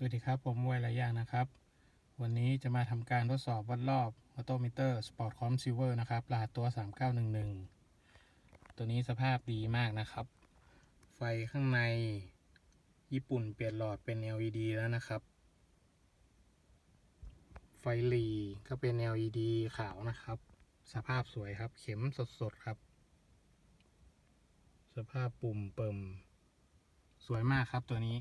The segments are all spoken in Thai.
สวัสดีครับ ผมมวยหลายอย่างนะครับ วันนี้จะมาทำการทดสอบวัดรอบออโตมิเตอร์สปอร์ตคอมซิเวอร์นะครับรหัสตัว 3911 ตัวนี้สภาพดีมากนะครับ ไฟข้างในญี่ปุ่นเปลี่ยนหลอดเป็น LED แล้วนะครับ ไฟหลีก็เป็น LED ขาวนะครับ สภาพสวยครับ เข็มสดๆครับ สภาพปุ่มเปิมสวยมากครับตัวนี้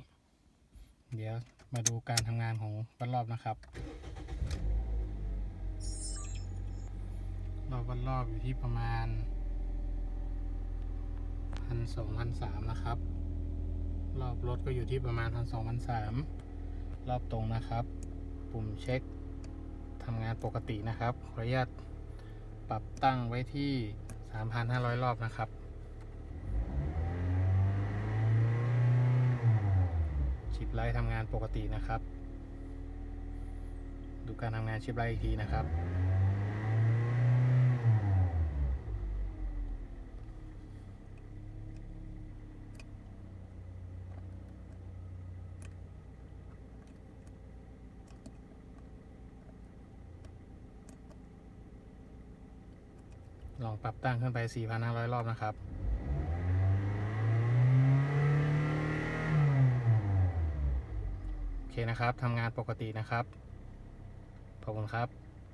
เดี๋ยวมาดูการทำงานของวัดรอบนะครับ รอบวัดรอบอยู่ที่ประมาณพันสองพันสามนะครับ รอบรถก็อยู่ที่ประมาณพันสองพันสามรอบตรงนะครับ ปุ่มเช็คทำงานปกตินะครับขออนุญาตปรับตั้งไว้ที่ 3,500 รอบนะครับ ชิปไลท์ทำงานปกตินะครับ ดูการทำงานชิปไลท์อีกทีนะครับ ลองปรับตั้งขึ้นไป 4,500 รอบนะครับ โอเค นะครับทำงานปกตินะครับ ขอบคุณครับ